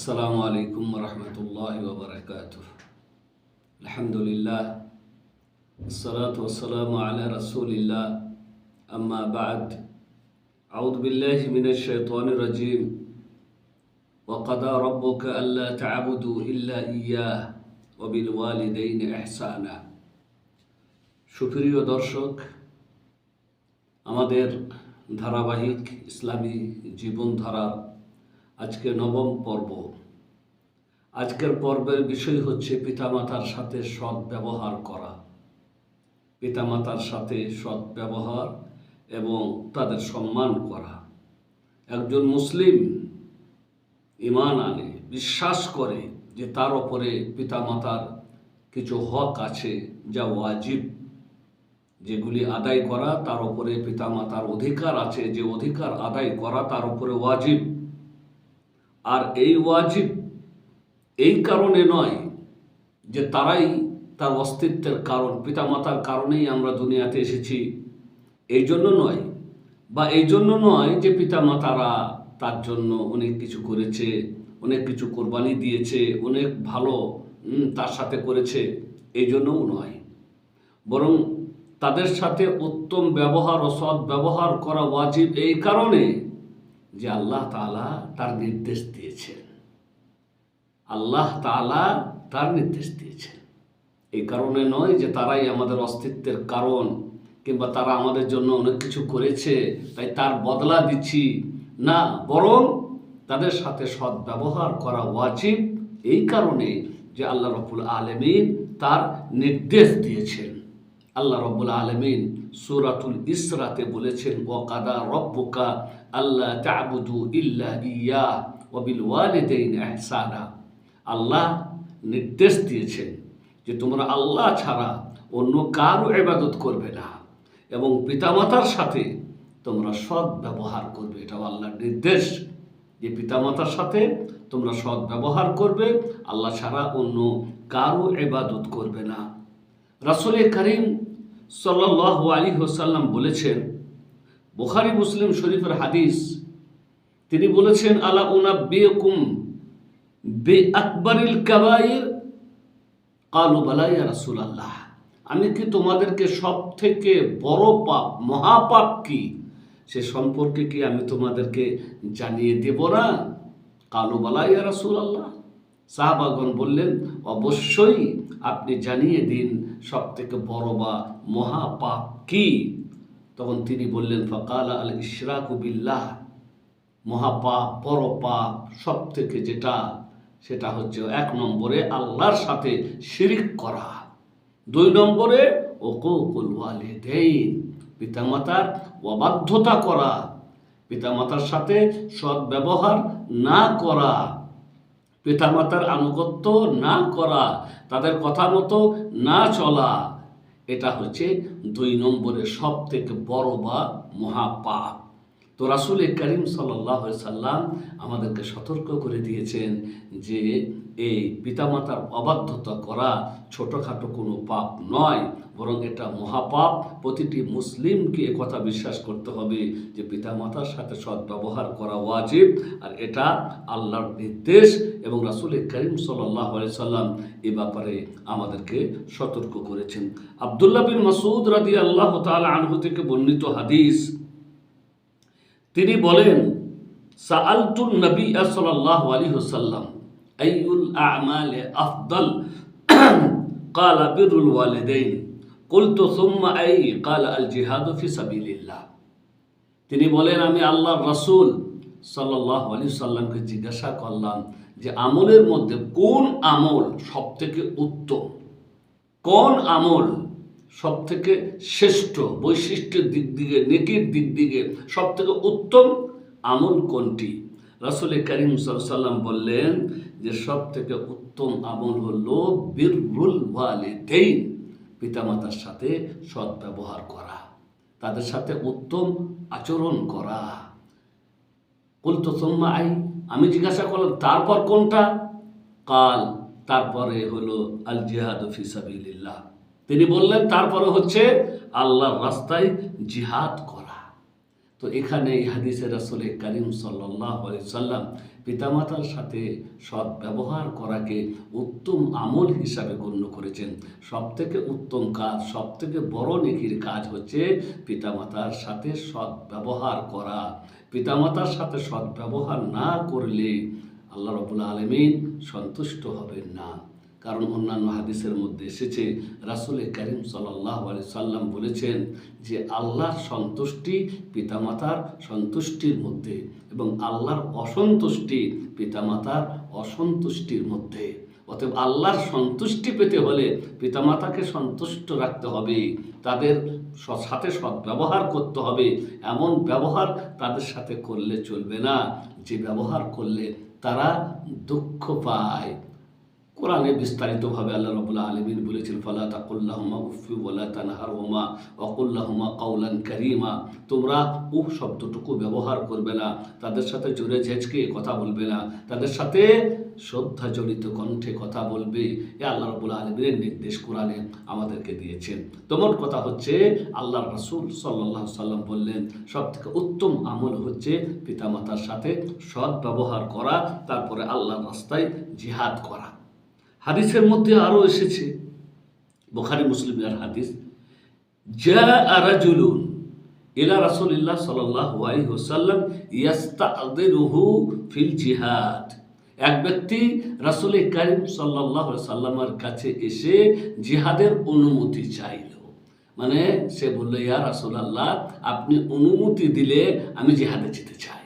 السلام عليكم ورحمة الله وبركاته الحمد لله الصلاة والسلام على رسول الله أما بعد أعوذ بالله من الشيطان الرجيم وقضى ربك ألا تعبدوا إلا إياه وبالوالدين إحسانا সুপ্রিয় দর্শক আমাদের ধারাবাহিক ইসলামী জীবনধারার আজকে নবম পর্ব। আজকের পর্বের বিষয় হচ্ছে পিতামাতার সাথে সৎ ব্যবহার করা। পিতামাতার সাথে সৎ ব্যবহার এবং তাদের সম্মান করা। একজন মুসলিম ইমান আনে, বিশ্বাস করে যে তার ওপরে পিতামাতার কিছু হক আছে যা ওয়াজিব। যেগুলি আদায় করা তার উপরে পিতামাতার অধিকার আছে, যে অধিকার আদায় করা তার উপরে ওয়াজিব। আর এই ওয়াজিব এই কারণে নয় যে তারাই তার অস্তিত্বের কারণ, পিতামাতার কারণেই আমরা দুনিয়াতে এসেছি। এই জন্য নয় বা এই জন্য নয় যে পিতামাতারা তার জন্য অনেক কিছু করেছে, অনেক কিছু কোরবানি দিয়েছে, অনেক ভালো তার সাথে করেছে। এই জন্যও নয়। বরং তাদের সাথে উত্তম ব্যবহার ও সৎ ব্যবহার করা ওয়াজিব এই কারণে যে আল্লাহ তাআলা তার নির্দেশ দিয়েছেন। আল্লাহ তাআলা তার নির্দেশ দিয়েছেন। এই কারণে নয় যে তারাই আমাদের অস্তিত্বের কারণ কিংবা তারা আমাদের জন্য অনেক কিছু করেছে, তাই তার বদলা দিচ্ছি। না, বরং তাদের সাথে সৎ ব্যবহার করা ওয়াজিব। এই কারণে যে আল্লাহ রবুল আলমিন তার নির্দেশ দিয়েছেন। আল্লাহ রব্বুল আলমিন সুরাতুল ইসরাতে বলেছেন ওয়াকাদা রব্বুকা আল্লাহ তাবুদু ইল্লা ইয়া ওবিল ওয়ালিদাইন ইহসানা। আল্লাহ নির্দেশ দিয়েছেন যে তোমরা আল্লাহ ছাড়া অন্য কারও ইবাদত করবে না এবং পিতামাতার সাথে তোমরা সৎ ব্যবহার করবে। এটাও আল্লাহর নির্দেশ যে পিতামাতার সাথে তোমরা সৎ ব্যবহার করবে, আল্লাহ ছাড়া অন্য কারও ইবাদত করবে না। রাসুল করিম সাল্লাহ আলী হোসাল্লাম বলেছেন বুখারি মুসলিম শরীফের হাদিস, তিনি বলেছেন, আলা উনা বেকুম বে আকবরিল কাবাইর কালু বালাইয়া রাসুল আল্লাহ আমি কি তোমাদেরকে সব থেকে বড় পাপ, মহাপাপ কি? সে সম্পর্কে কি আমি তোমাদেরকে জানিয়ে দেব না? কালু বালাইয়া রাসুল আল্লাহ সাহাবাগণ বললেন, অবশ্যই আপনি জানিয়ে দিন সব থেকে বড় বা মহাপাপ কি? তখন তিনি বললেন, ফকাল আল ইশরাকু বিল্লাহ। মহাপাপ বড় পাপ সব থেকে যেটা, সেটা হচ্ছে এক নম্বরে আল্লাহর সাথে শিরিক করা। দুই নম্বরে ওকুল ওয়ালিদাইন, পিতামাতার অবাধ্যতা করা, পিতামাতার সাথে সৎ ব্যবহার না করা, পিতামাতার আনুগত্য না করা, তাদের কথা মতো না চলা এটা হচ্ছে দুই নম্বরের সব থেকে বড় বা মহাপাপ তো রাসুল করিম সাল্লাহ সাল্লাম আমাদেরকে সতর্ক করে দিয়েছেন যে এই পিতামাতার অবাধ্যতা করা ছোটোখাটো কোনো পাপ নয়, বরং এটা মহাপাপ। প্রতিটি মুসলিমকে কথা বিশ্বাস করতে হবে যে পিতামাতার সাথে সৎ ব্যবহার করা ওয়াজিব, আর এটা আল্লাহর নির্দেশ এবং রাসুল করিম সাল্লাহ সাল্লাম এ ব্যাপারে আমাদেরকে সতর্ক করেছেন। আবদুল্লাহ বিন মাসুদ রাদি আল্লাহ তালা আনহু থেকে বর্ণিত হাদিস। তিনি বলেন, সাআলতুন নবী সাল্লাল্লাহু আলাইহি ওয়াসাল্লাম, আইয়ুল আ'মালি আফদাল قال بر الوالدين قلت ثم أي قال الجهاد في سبيل الله তিনি বলেন আমি আল্লাহর রাসূল সাল্লাল্লাহু আলাইহি সাল্লামকে জিজ্ঞাসা করলাম যে আমলের মধ্যে কোন আমল সবথেকে উত্তম কোন আমল সব থেকে শ্রেষ্ঠ বৈশিষ্ট্যের দিক দিকে নেকির দিক দিকে সব থেকে উত্তম আমল কোনটি রাসুল করিম সাল্লাম বললেন যে সব থেকে উত্তম আমল হলো বীররুল ওয়ালিদাইন, পিতামাতার সাথে সৎ ব্যবহার করা, তাদের সাথে উত্তম আচরণ করা। বলতো সোম্মা আই, আমি জিজ্ঞাসা করলাম, তারপর কোনটা? কাল, তারপরে হলো আল জিহাদ ফিসাবিল্লাহ তিনি বললেন, তারপরে হচ্ছে আল্লাহর রাস্তায় জিহাদ করা। তো এখানে এই হাদিসে রাসুল করিম সাল্লাহ সাল্লাম পিতামাতার সাথে সৎ ব্যবহার করাকে উত্তম আমল হিসাবে গণ্য করেছেন। সব থেকে উত্তম কাজ সব থেকে বড় নেকির কাজ হচ্ছে পিতামাতার সাথে সৎ ব্যবহার করা। পিতামাতার সাথে সৎ ব্যবহার না করলে আল্লাহ রবুল্লা আলমিন সন্তুষ্ট হবেন না। কারণ অন্যান্য হাদিসের মধ্যে এসেছে রাসুল করিম সাল্লাহ আলি সাল্লাম বলেছেন যে আল্লাহর সন্তুষ্টি পিতামাতার সন্তুষ্টির মধ্যে এবং আল্লাহর অসন্তুষ্টি পিতামাতার অসন্তুষ্টির মধ্যে। অতএব আল্লাহর সন্তুষ্টি পেতে হলে পিতামাতাকে সন্তুষ্ট রাখতে হবে, তাদের সাথে সৎ ব্যবহার করতে হবে। এমন ব্যবহার তাদের সাথে করলে চলবে না। যে ব্যবহার করলে তারা দুঃখ পায়। কোরআনে বিস্তারিতভাবে আল্লাহ রবুল্লাহ আলমিন বলেছেন, ফালা তাকুল্লাহমা উফি ওলা তানহার ওমা অকুল্লাহমা কাউলান কারিমা। তোমরা উফ শব্দটুকু ব্যবহার করবে না, তাদের সাথে জোরে ঝেঁচকে কথা বলবে না, তাদের সাথে শ্রদ্ধা জড়িত কণ্ঠে কথা বলবে। এ আল্লাহ রবুল্লাহ আলমিনের নির্দেশ কোরআনে আমাদেরকে দিয়েছেন। তোমার কথা হচ্ছে আল্লাহ রসুল সাল্লাহ সাল্লাম বললেন সব থেকে উত্তম আমল হচ্ছে পিতামাতার সাথে সৎ ব্যবহার করা, তারপরে আল্লাহর রাস্তায় জিহাদ করা। হাদিসের মধ্যে আরও এসেছে, বোখারি মুসলিমের হাদিস ইয়াস্তাযিনুহু ফিল জিহাদ। এক ব্যক্তি রাসূল কারীম সাল্লামের কাছে এসে জিহাদের অনুমতি চাইল। মানে সে বলল, ইয়া রাসূলুল্লাহ, আপনি অনুমতি দিলে আমি জিহাদে যেতে চাই।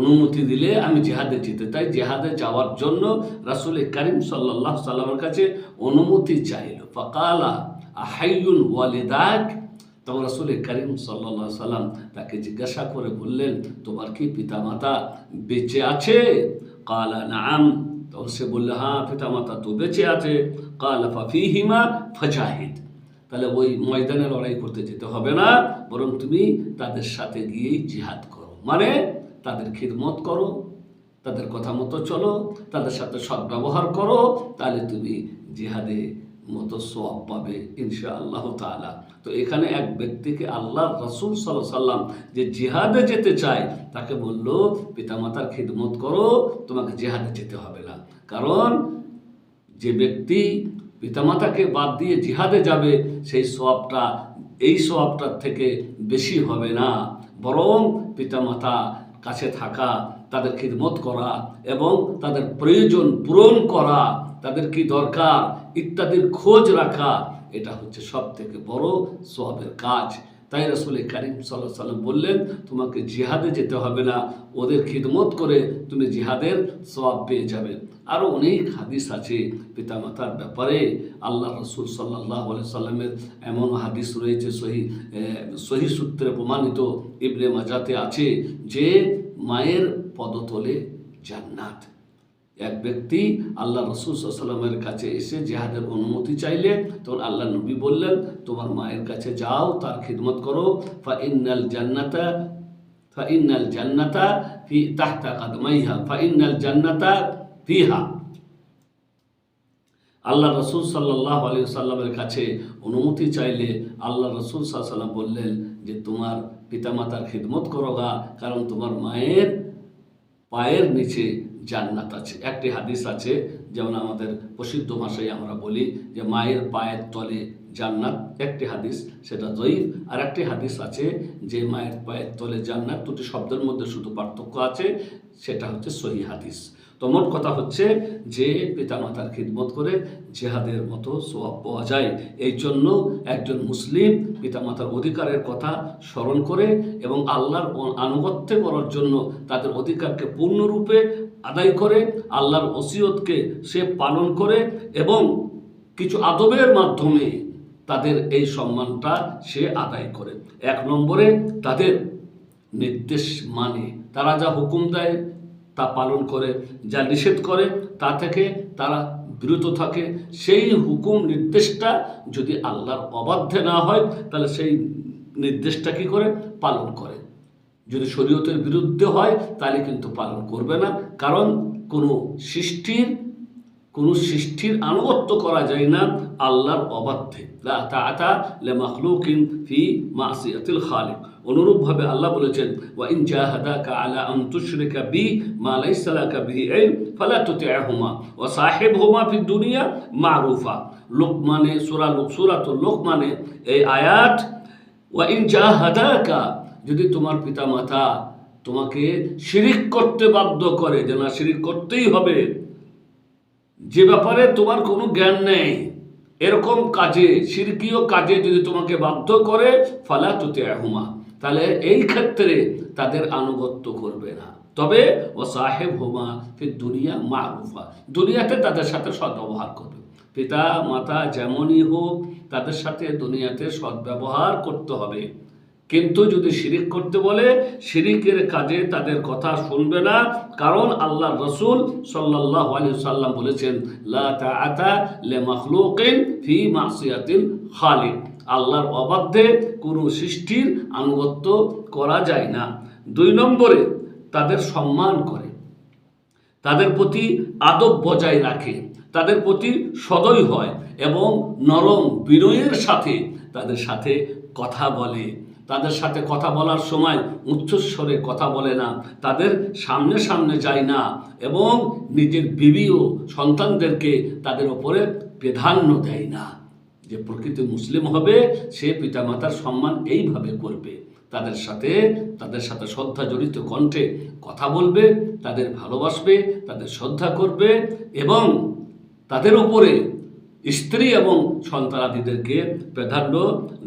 অনুমতি দিলে আমি জেহাদে যেতে তাই জেহাদে যাওয়ার জন্য রাসুল করিম সাল্লাহ সাল্লামের কাছে অনুমতি চাইল। ফকালা, আহাইয়ুন ওয়ালিদাক। তখন রাসুল করিম সাল্লাহ সাল্লাম তাকে জিজ্ঞাসা করে বললেন, তোমার কি পিতামাতা বেঁচে আছে? কালা, নাম। তখন সে বললে হ্যাঁ পিতামাতা তো বেঁচে আছে। কালা ফাফিহিমা ফাজাহিদ। তাহলে ওই ময়দানে লড়াই করতে যেতে হবে না, বরং তুমি তাদের সাথে গিয়েই জিহাদ করো। মানে তাদের খিদমত করো, তাদের কথা মতো চলো, তাদের সাথে সদ্ব্যবহার করো, তাহলে তুমি জিহাদে মতো সোয়াব পাবে ইনশা আল্লাহ তালা তো এখানে এক ব্যক্তিকে আল্লাহ রসুল সাল্লাম যে জিহাদে যেতে চায়, তাকে বলল, পিতামাতার খিদমত করো, তোমাকে জিহাদে যেতে হবে না। কারণ যে ব্যক্তি পিতামাতাকে বাদ দিয়ে জিহাদে যাবে, সেই সোয়াবটা এই সোয়াবটার থেকে বেশি হবে না। বরং পিতামাতা কাছে থাকা, তাদের খিদমত করা এবং তাদের প্রয়োজন পূরণ করা, তাদের কি দরকার ইত্যাদির খোঁজ রাখা, এটা হচ্ছে সব থেকে বড় সবের কাজ। তাই রসুল করিম সাল্লাহ সাল্লাম বললেন, তোমাকে জিহাদে যেতে হবে না, ওদের খিদমত করে তুমি জিহাদের সোয়াব পেয়ে যাবে। আরও অনেক হাদিস আছে পিতামাতার ব্যাপারে। আল্লাহ রসুল সাল্লাহ সাল্লামের এমন হাদিস রয়েছে, সহি সহি সূত্রে প্রমাণিত ইবনে মাজাতে আছে যে মায়ের পদতলে জান্নাত। এক ব্যক্তি আল্লাহ রসুল সাল্লামের কাছে এসে জেহাদের অনুমতি চাইলে, তখন আল্লাহ নবী বললেন, তোমার মায়ের কাছে যাও, তার খিদমত করো। ফা জান্নাতা ফা ইন্নাল জান্নাতা ফি, তাহতা কাদমাইহা ফা জান্নাতা ফিহা। আল্লাহ রসুল সাল্লাহ আলী কাছে অনুমতি চাইলে, আল্লাহ রসুল সাল্লাম বললেন যে, তোমার পিতামাতার খিদমত করো গা, কারণ তোমার মায়ের পায়ের নিচে জান্নাত আছে। একটি হাদিস আছে, যেমন আমাদের প্রসিদ্ধ ভাষায় আমরা বলি যে, মায়ের পায়ের তলে জান্নাত। একটি হাদিস, সেটা জয়ীফ। আর একটি হাদিস আছে যে, মায়ের পায়ের তলে জান্নাত। দুটি শব্দের মধ্যে শুধু পার্থক্য আছে, সেটা হচ্ছে সহি হাদিস। তো মোট কথা হচ্ছে যে পিতামাতার খিদমত করে জেহাদের মতো সোয়াব পাওয়া যায়। এই জন্য একজন মুসলিম পিতামাতার অধিকারের কথা স্মরণ করে এবং আল্লাহর আনুগত্য করার জন্য তাদের অধিকারকে পূর্ণরূপে আদায় করে, আল্লাহর ওসিয়তকে সে পালন করে এবং কিছু আদবের মাধ্যমে তাদের এই সম্মানটা সে আদায় করে। এক নম্বরে তাদের নির্দেশ মানে তারা যা হুকুম দেয় তা পালন করে, যা নিষেধ করে, তা থেকে তারা বিরত থাকে। সেই হুকুম নির্দেশটা যদি আল্লাহর অবাধ্যে না হয়, তাহলে সেই নির্দেশটা কি করে? পালন করে। যদি শরীয়তের বিরুদ্ধে হয়, তাহলে কিন্তু পালন করবে না। কারণ কোনো সৃষ্টির কোনো সৃষ্টির আনুগত্য করা যায় না আল্লাহর অবাধ্যে। লা তাআতা লিমাখলুকিন ফি মাসিয়াতিল খালিক। অনুরূপভাবে আল্লাহ বলেছেন, ওয়া ইন জাহাদাকা আলা আন তুশরিকা বি মা লাইসা লাকা বিহি ইলম ফালা তুতি'হুমা ওয়া সাহিবহুমা ফিদ দুনিয়া মারুফা। লোকমানে, সূরা সূরাতুল লোকমানে এই আয়াত, ওয়া ইন জাহাদাকা, যদি তোমার পিতা মাতা তোমাকে শিরিক করতে বাধ্য করে যে না শিরিক করতেই হবে যে ব্যাপারে তোমার কোনো জ্ঞান নেই, এরকম কাজে, সিরকীয় কাজে যদি তোমাকে বাধ্য করে, ফালা তুতে হুমা তাহলে এই ক্ষেত্রে তাদের আনুগত্য করবে না। তবে ও সাহেব হুমা ফির দুনিয়া মারুফা। দুনিয়াতে তাদের সাথে সদ্ব্যবহার করবে। পিতা, মাতা যেমনই হোক, তাদের সাথে দুনিয়াতে সদ্ব্যবহার করতে হবে। কিন্তু যদি শিরিক করতে বলে, শিরিকের কাজে তাদের কথা শুনবে না, কারণ আল্লাহ রসুল সাল্লাহ আলী সাল্লাম বলেছেন, লা তাআতা লে মাখলুকিন ফি মাসিয়াতিল খালিক। আল্লাহর অবাধ্যে কোনো সৃষ্টির আনুগত্য করা যায় না। দুই নম্বরে, তাদের সম্মান করে। তাদের প্রতি আদব বজায় রাখে। তাদের প্রতি সদয় হয় এবং নরম বিনয়ের সাথে তাদের সাথে কথা বলে। তাদের সাথে কথা বলার সময় উচ্চস্বরে কথা বলে না। তাদের সামনে সামনে যায় না এবং নিজের বিবি ও সন্তানদেরকে তাদের ওপরে প্রাধান্য দেয় না। যে প্রকৃত মুসলিম হবে, সে পিতামাতার সম্মান এইভাবে করবে। তাদের সাথে তাদের সাথে শ্রদ্ধা জড়িত কণ্ঠে কথা বলবে, তাদের ভালোবাসবে, তাদের শ্রদ্ধা করবে এবং তাদের উপরে স্ত্রী এবং সন্তানাদিদেরকে প্রাধান্য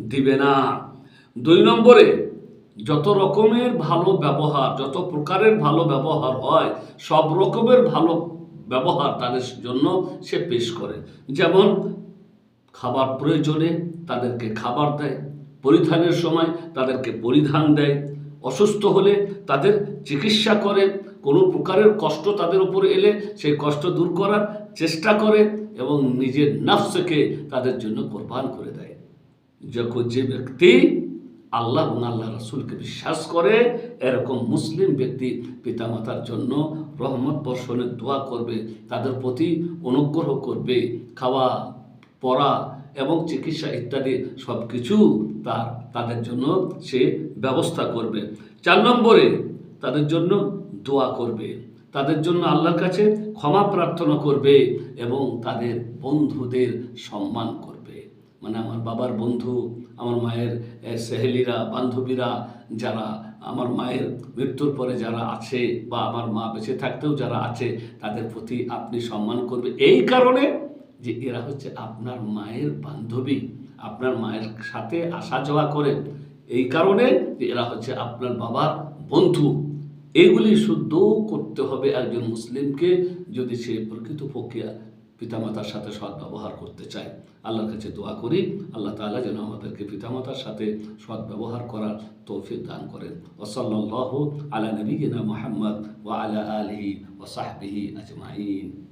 দিবে না। দুই নম্বরে, যত রকমের ভালো ব্যবহার, যত প্রকারের ভালো ব্যবহার হয়, সব রকমের ভালো ব্যবহার তাদের জন্য সে পেশ করে। যেমন, খাবার প্রয়োজনে তাদেরকে খাবার দেয়, পরিধানের সময় তাদেরকে পরিধান দেয়, অসুস্থ হলে তাদের চিকিৎসা করে, কোনো প্রকারের কষ্ট তাদের উপরে এলে সেই কষ্ট দূর করার চেষ্টা করে এবং নিজের নাফসকে তাদের জন্য কোরবান করে দেয়। যখন যে ব্যক্তি আল্লাহ এবং আল্লাহ রসুলকে বিশ্বাস করে, এরকম মুসলিম ব্যক্তি পিতামাতার জন্য রহমত বর্ষণের দোয়া করবে, তাদের প্রতি অনুগ্রহ করবে, খাওয়া, পড়া এবং চিকিৎসা ইত্যাদি সব কিছু তার, তাদের জন্য সে ব্যবস্থা করবে। চার নম্বরে তাদের জন্য দোয়া করবে, তাদের জন্য আল্লাহর কাছে ক্ষমা প্রার্থনা করবে এবং তাদের বন্ধুদের সম্মান করবে। মানে আমার বাবার বন্ধু আমার মায়ের সেহেলিরা, বান্ধবীরা যারা, আমার মায়ের মৃত্যুর পরে যারা আছে বা আমার মা বেঁচে থাকতেও যারা আছে, তাদের প্রতি আপনি সম্মান করবে। এই কারণে যে এরা হচ্ছে আপনার মায়ের বান্ধবী, আপনার মায়ের সাথে আসা যাওয়া করে। এই কারণে যে এরা হচ্ছে আপনার বাবার বন্ধু। এইগুলি শুদ্ধ করতে হবে একজন মুসলিমকে যদি সে প্রকৃত প্রক্রিয়া পিতামাতার সাথে সৎ ব্যবহার করতে চাই। আল্লাহর কাছে দোয়া করি, আল্লাহ তালা যেন আমাদেরকে পিতামাতার সাথে সৎ ব্যবহার করার তৌফিক দান করেন। ওসল্লাহ আলা নবীনা মোহাম্মদ ও আলা আলহি ও সাহবিহি আজমাইন।